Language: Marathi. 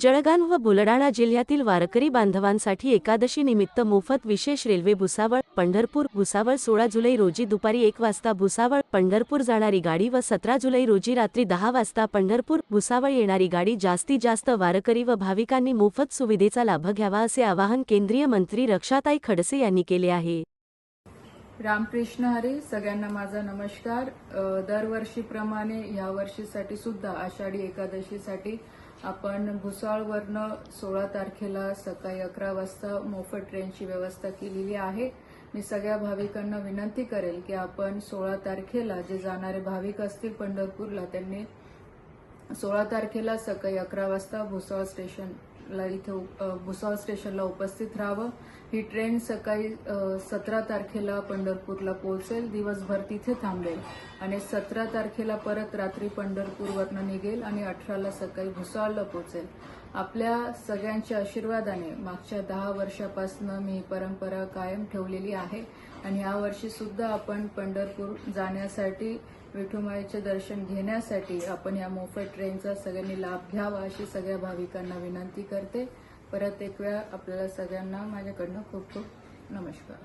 जळगाव व बुलडाणा जिल्ह्यातील वारकरी बांधवांसाठी एकादशी निमित्त मोफत विशेष रेल्वे भुसावळ पंढरपूर भुसावळ सोळा जुलै रोजी दुपारी एक वाजता भुसावळ पंढरपूर जाणारी गाडी व सतरा जुलै रोजी रात्री दहा वाजता पंढरपूर भुसावळ येणारी गाडी जास्तीत जास्त वारकरी व भाविकांनी मोफत सुविधेचा लाभ घ्यावा असे आवाहन केंद्रीय मंत्री रक्षाताई खडसे यांनी केले आहे. रामकृष्ण हरी सगळ्यांना माझा नमस्कार. दरवर्षीप्रमाणे ह्या वर्षीसाठी सुद्धा आषाढी एकादशीसाठी आपण भुसाळवरनं सोळा तारखेला सकाळी अकरा वाजता मोफत ट्रेनची व्यवस्था केलेली आहे. मी सगळ्या भाविकांना विनंती करेल की आपण सोळा तारखेला जे जाणारे भाविक असतील पंढरपूरला त्यांनी सोळा तारखेला सकाळी अकरा वाजता भुसाळ स्टेशन ला इथे भुसावळ स्टेशनला उपस्थित राहावं. ही ट्रेन सकाळी सतरा तारखेला पंढरपूरला पोहोचेल. दिवसभर तिथे थांबेल. आणि सतरा तारखेला परत रात्री पंढरपूरवरनं निघेल आणि अठराला सकाळी भुसावळला पोहोचेल. आपल्या सगळ्यांच्या आशीर्वादाने मागच्या दहा वर्षापासून मी ही परंपरा कायम ठेवलेली आहे. आणि यावर्षीसुद्धा सुद्धा आपण पंढरपूर जाण्यासाठी विठुमाईचे दर्शन घेण्यासाठी आपण या मोफत ट्रेनचा सगळ्यांनी लाभ घ्यावा अशी सगळ्या भाविकांना विनंती करते. परत एक वेळा आपल्याला सगळ्यांना माझ्याकडनं खूप खूप नमस्कार.